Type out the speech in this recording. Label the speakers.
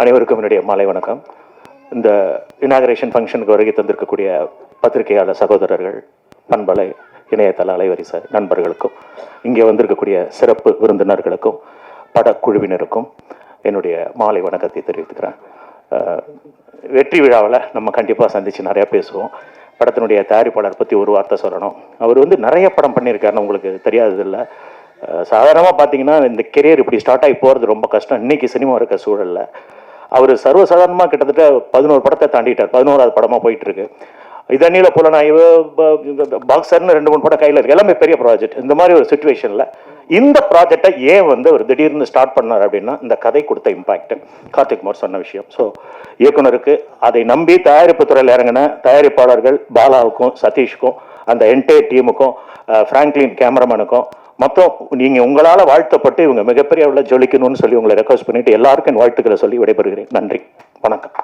Speaker 1: அனைவருக்கும் என்னுடைய மாலை வணக்கம். இந்த இனாகரேஷன் ஃபங்க்ஷனுக்கு வருகை தந்திருக்கக்கூடிய பத்திரிகையாளர் சகோதரர்கள் பண்பலை இணையதள அலைவரிசை நண்பர்களுக்கும் இங்கே வந்திருக்கக்கூடிய சிறப்பு விருந்தினர்களுக்கும் படக்குழுவினருக்கும் என்னுடைய மாலை வணக்கத்தை தெரிவித்துக்கிறேன். வெற்றி விழாவில் நம்ம கண்டிப்பாக சந்தித்து நிறையா பேசுவோம். படத்தினுடைய தயாரிப்பாளர் பற்றி ஒரு வார்த்தை சொல்லணும். அவர் வந்து நிறைய படம் பண்ணியிருக்காருன்னு உங்களுக்கு தெரியாததில்லை. சாதாரணமாக பார்த்தீங்கன்னா இந்த கெரியர் இப்படி ஸ்டார்ட் ஆகி போகிறது ரொம்ப கஷ்டம். இன்றைக்கி சினிமா இருக்க சூழலில் அவர் சர்வசாதாரணமாக கிட்டத்தட்ட பதினோரு படத்தை தாண்டிட்டார். பதினோராவது படமாக போயிட்டு இருக்கு இதண்ணில புலனாய்வு பாக்ஸர்னு ரெண்டு மூணு படம் கையில் இருக்கு. எல்லாமே பெரிய ப்ராஜெக்ட் இந்த மாதிரி ஒரு சுச்சுவேஷனில் இந்த ப்ராஜெக்டை ஏன் வந்து அவர் திடீர்னு ஸ்டார்ட் பண்ணார் அப்படின்னா இந்த கதை கொடுத்த இம்பாக்ட் கார்த்திக் குமார் சொன்ன விஷயம். ஸோ இயக்குனருக்கு அதை நம்பி தயாரிப்பு துறையில் இறங்கின தயாரிப்பாளர்கள் பாலாவுக்கும் சதீஷ்க்கும் அந்த என்டையர் டீமுக்கும் ஃப்ராங்க்லின் கேமராமேனுக்கும் மொத்தம் நீங்கள் உங்களால் வாழ்த்தப்பட்டு இவங்க மிகப்பெரிய அளவில் ஜொலிக்கணும்னு சொல்லி உங்களை ரெக்வஸ்ட் பண்ணிட்டு எல்லாருக்கும் என் வாழ்த்துக்களை சொல்லி விடைபெறுகிறேன். நன்றி. வணக்கம்.